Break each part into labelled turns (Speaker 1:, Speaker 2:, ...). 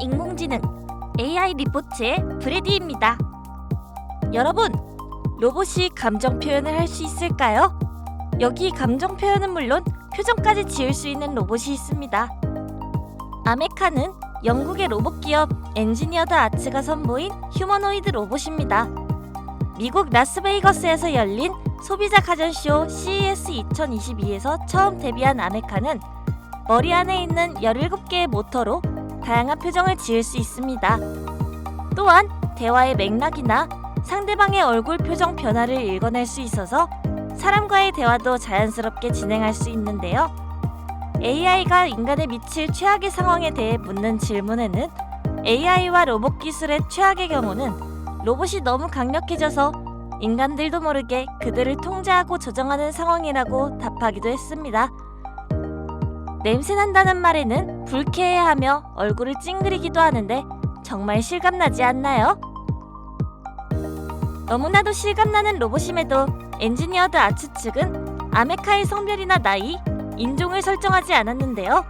Speaker 1: 인공지능 AI 리포트의 브레디입니다. 여러분, 로봇이 감정 표현을 할 수 있을까요? 여기 감정 표현은 물론 표정까지 지을 수 있는 로봇이 있습니다. 아메카는 영국의 로봇 기업 엔지니어드 아츠가 선보인 휴머노이드 로봇입니다. 미국 라스베이거스에서 열린 소비자 가전쇼 CES 2022에서 처음 데뷔한 아메카는 머리 안에 있는 17개의 모터로 다양한 표정을 지을 수 있습니다. 또한 대화의 맥락이나 상대방의 얼굴 표정 변화를 읽어낼 수 있어서 사람과의 대화도 자연스럽게 진행할 수 있는데요. AI가 인간에 미칠 최악의 상황에 대해 묻는 질문에는 AI와 로봇 기술의 최악의 경우는 로봇이 너무 강력해져서 인간들도 모르게 그들을 통제하고 조정하는 상황이라고 답하기도 했습니다. 냄새 난다는 말에는 불쾌해하며 얼굴을 찡그리기도 하는데 정말 실감나지 않나요? 너무나도 실감나는 로봇임에도 엔지니어드 아츠 측은 아메카의 성별이나 나이, 인종을 설정하지 않았는데요.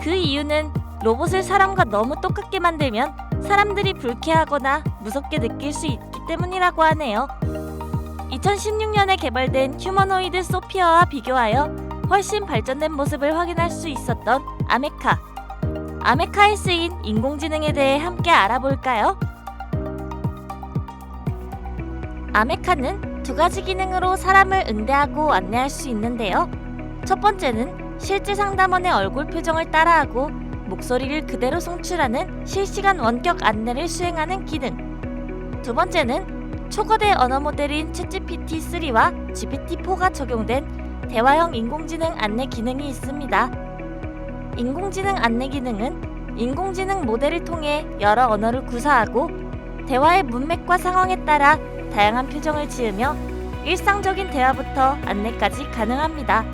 Speaker 1: 그 이유는 로봇을 사람과 너무 똑같게 만들면 사람들이 불쾌하거나 무섭게 느낄 수 있기 때문이라고 하네요. 2016년에 개발된 휴머노이드 소피아와 비교하여 훨씬 발전된 모습을 확인할 수 있었던 아메카. 아메카에 쓰인 인공지능에 대해 함께 알아볼까요? 아메카는 두 가지 기능으로 사람을 응대하고 안내할 수 있는데요. 첫 번째는 실제 상담원의 얼굴 표정을 따라하고 목소리를 그대로 송출하는 실시간 원격 안내를 수행하는 기능. 두 번째는 초거대 언어 모델인 챗GPT-3와 GPT-4가 적용된 대화형 인공지능 안내 기능이 있습니다. 인공지능 안내 기능은 인공지능 모델을 통해 여러 언어를 구사하고 대화의 문맥과 상황에 따라 다양한 표정을 지으며 일상적인 대화부터 안내까지 가능합니다.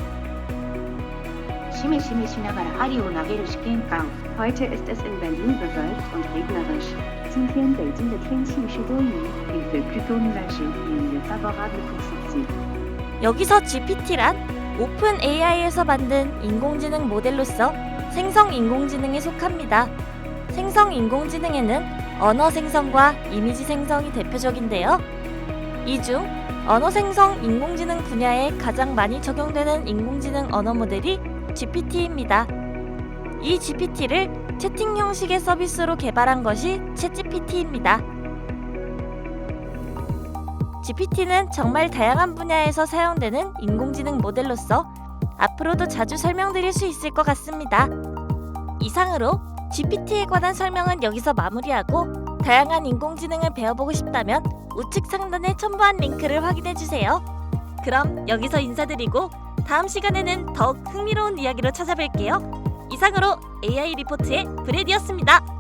Speaker 2: しめしめしながら針を投げる試験官。Heute ist es in Berlin bewölkt und regnerisch. 今天北京的天气是多云。Il fait plutôt nuageux et il est favorable pour sortir.
Speaker 1: 여기서 GPT란 오픈 AI에서 만든 인공지능 모델로서 생성 인공지능에 속합니다. 생성 인공지능에는 언어 생성과 이미지 생성이 대표적인데요. 이 중 언어 생성 인공지능 분야에 가장 많이 적용되는 인공지능 언어 모델이 GPT입니다. 이 GPT를 채팅 형식의 서비스로 개발한 것이 챗GPT입니다. GPT는 정말 다양한 분야에서 사용되는 인공지능 모델로서 앞으로도 자주 설명드릴 수 있을 것 같습니다. 이상으로 GPT에 관한 설명은 여기서 마무리하고 다양한 인공지능을 배워보고 싶다면 우측 상단에 첨부한 링크를 확인해 주세요. 그럼 여기서 인사드리고 다음 시간에는 더욱 흥미로운 이야기로 찾아뵐게요. 이상으로 AI 리포트의 브레디였습니다.